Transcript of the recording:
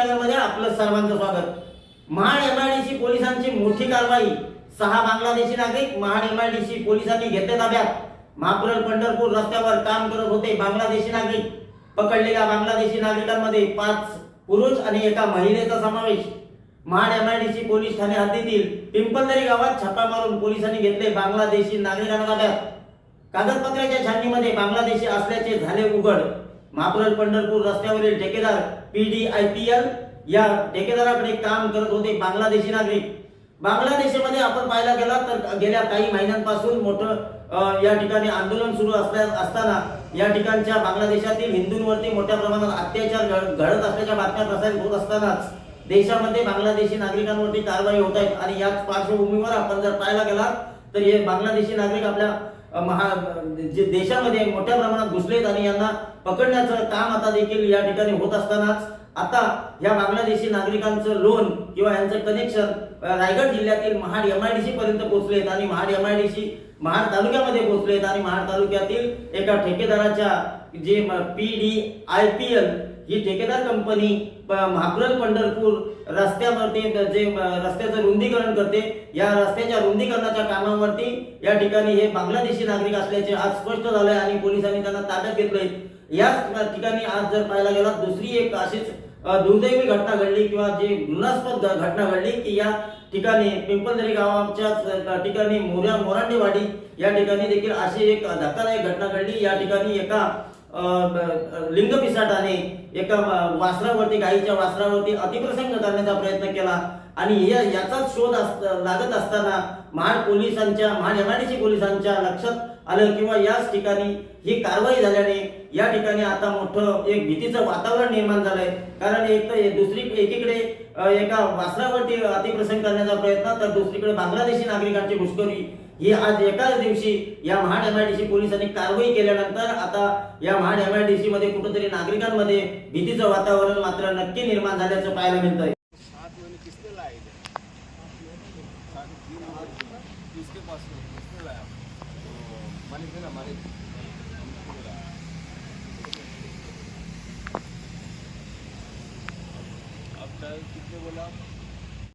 चॅनलमध्ये आपलं सर्वांचं स्वागत. महाड एमआयडीसी पोलिसांची मोठी कारवाई. सहा बांगलादेशी नागरिक महाड एमआयडीसी पोलिसांनी घेतले ताब्यात. महापुरल पंढरपूर रस्त्यावर काम करत होते बांगलादेशी नागरिक. पकडलेल्या बांगलादेशी नागरिकांमध्ये पाच पुरुष आणि एका महिलेचा समावेश. महाड एमआयडीसी पोलीस ठाणे हद्दीतील पिंपलदरी गावात छापा मारून पोलिसांनी घेतले बांगलादेशी नागरिकांना ताब्यात. कागदपत्राच्या छाननीमध्ये बांगलादेशी असल्याचे झाले उघड. महापुरल पंढरपूर रस्त्यावरील ठेकेदार P D I P L या ठेकेदाराकडे काम करत होते बांगलादेशी नागरिक. बांगलादेशमध्ये आपण पाहायला गेला तर गेल्या काही महिन्यांपासून मोठं या ठिकाणी आंदोलन सुरू असल्या असताना या ठिकाणच्या बांगलादेशातील हिंदूंवरती मोठ्या प्रमाणात अत्याचार घड- घडत असल्याच्या बातम्या प्रसारित होत असतानाच देशामध्ये बांगलादेशी नागरिकांवरती कारवाई होत आहेत आणि याच पार्श्वभूमीवर आपण जर पाहायला गेला तर हे बांगलादेशी नागरिक आपल्या महा जे देशामध्ये मोठ्या प्रमाणात घुसलेत आणि यांना पकडण्याचं काम आता देखील या ठिकाणी होत असतानाच आता या बांगलादेशी नागरिकांचं लोन किंवा यांचं कनेक्शन रायगड जिल्ह्यातील महाड एम आयडीसी पर्यंत पोहोचलेत आणि महाड एमआयडीसी महाड तालुक्यामध्ये पोहोचलेत आणि महाड तालुक्यातील एका ठेकेदाराच्या J P D I P L ही ठेकेदार कंपनी प- महापुरल पंढरपूर रस्त्यावरती जे रस्त्याचं रुंदीकरण करते या रस्त्याच्या रुंदीकरणाच्या कामावरती या ठिकाणी हे बांगलादेशी नागरिक असल्याचे आज स्पष्ट झालंय आणि पोलिसांनी त्यांना ताब्यात घेतलंय. याच ठिकाणी आज जर पाहायला गेला दुसरी एक अशीच दुर्दैवी घटना घडली किंवा जी घृणास्पद घटना घडली की या ठिकाणी पिंपलदरी गावाच्या ठिकाणी मोऱ्या मोरांडेवाडी या ठिकाणी देखील अशी एक धक्कादायक घटना घडली. या ठिकाणी एका लिंग पिसाटाने एका वासरावरती गाईच्या वासरावरती अतिप्रसंग करण्याचा प्रयत्न केला. आणि या- याचाच शोध अस- लागत असताना महाड पोलिसांच्या महाड एमआयडीसी पोलिसांच्या लक्षात आलं किंवा याच ठिकाणी ही कारवाई झाल्याने या ठिकाणी आता मोठं एक भीतीचं वातावरण निर्माण झालंय. कारण एक तर दुसरी एकीकडे एका वासरावरती अतिप्रसंग करण्याचा प्रयत्न तर दुसरीकडे बांगलादेशी नागरिकांची घुसखोरी ही आज एकाच दिवशी या महाड एमआयडीसी पोलिसांनी कारवाई केल्यानंतर आता या महाड एमआयडीसी मध्ये कुठेतरी नागरिकांमध्ये भीतीचं वातावरण मात्र नक्की निर्माण झाल्याचं पाहायला मिळत आहे कितने बोला